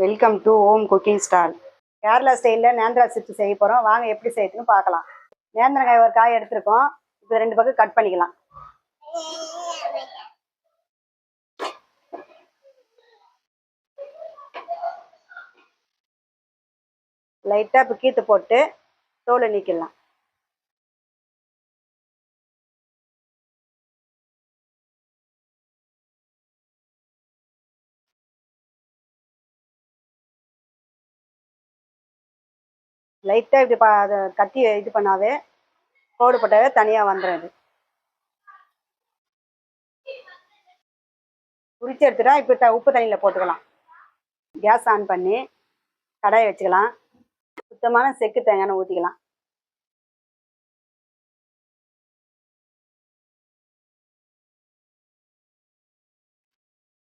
Welcome to home cooking stall Kerala ஸ்டைலில் Nendra chips செய்ய போகிறோம் வாங்க எப்படி செய்யுதுன்னு பார்க்கலாம். நேந்திரங்காய் ஒரு காய் எடுத்திருக்கோம். இப்போ ரெண்டு பக்கம் கட் பண்ணிக்கலாம். லைட்டாக இப்போ கீத்து போட்டு தோலை நீக்கிடலாம். லைட்டாக இப்படி பா அதை கத்தி இது பண்ணாவே கோடு போட்டாவே தனியாக வந்துடும் இது. உரிச்சு எடுத்துட்டா இப்போ த உப்பு தண்ணியில் போட்டுக்கலாம். கேஸ் ஆன் பண்ணி கடாயை வச்சுக்கலாம். சுத்தமான செக்கு தேங்காய் ஊற்றிக்கலாம்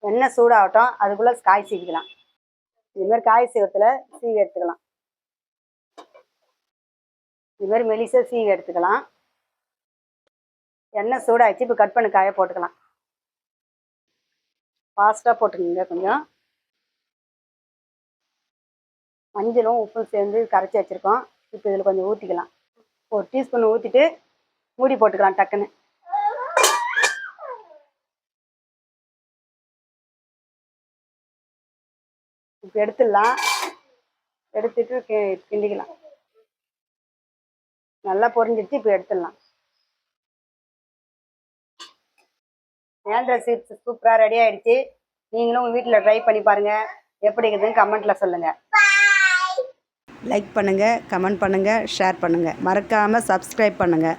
எண்ணெய் சூடாகட்டும் அதுக்குள்ளே காய் சீவிக்கலாம். இதுமாதிரி காய் சீவத்தில் சீவி எடுத்துக்கலாம். இது மாதிரி மெலிசா சீவி எடுத்துக்கலாம். எண்ணெய் சூடாச்சு இப்போ கட் பண்ணி காய போட்டுக்கலாம். ஃபாஸ்ட்டாக போட்டுக்கோங்க கொஞ்சம். மஞ்சளும் உப்பும் சேர்ந்து கரைச்சி வச்சுருக்கோம். இப்போ இதில் கொஞ்சம் ஊற்றிக்கலாம் ஒரு டீஸ்பூன் ஊற்றிட்டு மூடி போட்டுக்கலாம் டக்குன்னு. இப்போ எடுத்துடலாம். எடுத்துட்டு கி- கிண்டிக்கலாம். நல்லா பொரிஞ்சிருச்சு இப்போ எடுத்துடலாம். நேந்திர சிப்ஸ் சூப்பராக ரெடி ஆயிடுச்சு. நீங்களும் உங்கள் வீட்டில் ட்ரை பண்ணி பாருங்கள் எப்படி இருக்குதுன்னு கமெண்ட்டில் சொல்லுங்கள் லைக் பண்ணுங்கள் கமெண்ட் பண்ணுங்கள் ஷேர் பண்ணுங்கள் மறக்காமல் சப்ஸ்கிரைப் பண்ணுங்கள்